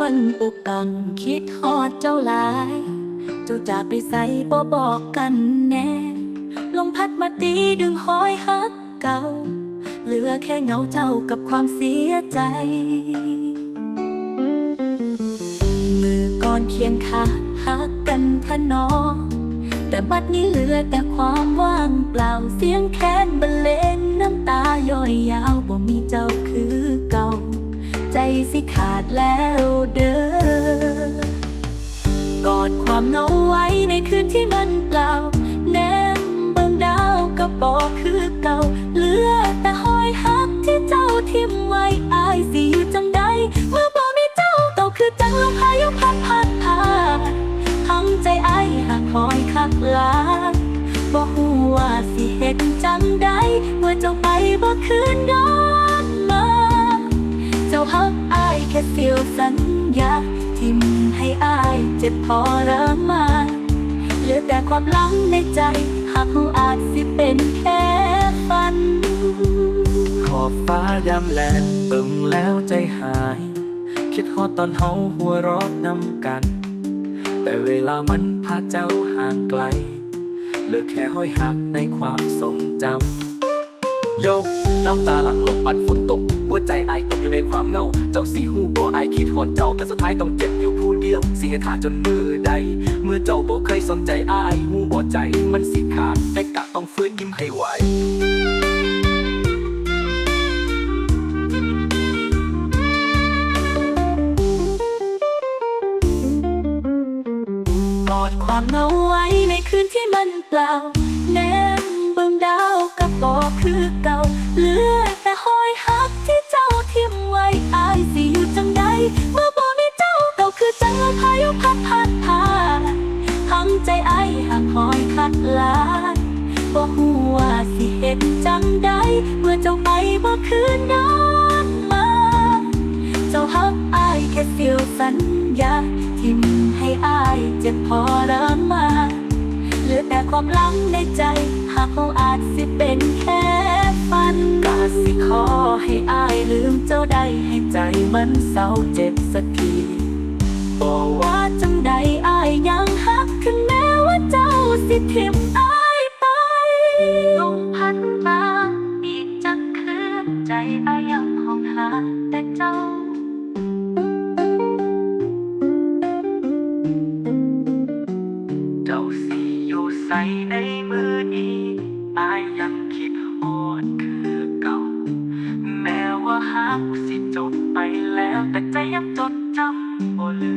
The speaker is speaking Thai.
มันปุกตังคิดฮอดเจ้าหลาย เจ้าจากไปใส่บ่บอกกันแน่ ลมพัดมาตีดึงหอยฮักเก่า เหลือแค่เงาเจ้ากับความเสียใจ มือก่อนเคียงขางหักกันทะนอแต่บัดนี้เหลือแต่ความว่างเปล่าเสียงแค้นบรรเลงน้ำตาย่อยยาวบ่มีเจ้าค สิขาดแล้วเด้อกอดความเหงาไว้ในคืนที่มันเปล่า แนมเบิ่งดาวก็บอกคือเก่า เหลือแต่หอยหักที่เจ้าทิ่มไว้อายสิอยู่จังใดเมื่อบ่มีเจ้าเต่าคือจังลมพายุพัดพัดพาทั้งใจไอายหักหอยคักลาบ่ฮู้ว่าสิเฮ็ดจังใดเมื่อเจ้าไปบ่คืนย้อ จ็บพอรมมาเหลือแต่ความหลังในใจ หากเขาอาจสิเป็นแค่ฝัน ขอบฟ้ายามแลนเบิ่งแล้วใจหาย คิดฮอดตอนเฮาหัวร้อนำกัน แต่เวลามันพาเจ้าห่างไกลเหลือแค่ห้อยหักในความทรงจำ ยกน้ำตาหลังลงปัดฝนตก หัวใจไอตกอยู่ในความเหงา เจ้าสีหูบ่ไอคิดฮอดเจ้าแต่สุดท้ายต้องเจ็บอยู่ผู้เดียวเสียท่าจนมือใด เมื่อเจ้าบ่เคยสนใจอายหูบ่ใจมันสิขาดแต่กะต้องฟื้นยิ้มให้ไหวอดความเหงาไว้ในคืนที่มันเปล่า ลายบ่ฮู้ว่าสิเฮ็ดจังใดเมื่อเจ้าไปบ่คืนย้อนมา เจ้าฮักอายแค่เสียวสัญญาทิมให้อายเจ็บพอเริ่มมาเหลือแต่ความลังในใจ หากเขาอาจสิเป็นแค่ฝันกาสิขอให้อายลืมเจ้าได้ให้ใจมันเศร้าเจ็บสักทีบอกว่าจังใดอาย อายังห้องหาแต่เจ้าเจ้าสิอยู่ใสในมือนี้อายยังคิดฮอดคือเก่า แม้ว่าหักสิจบไปแล้วแต่ใจยังจดจำบ่ลื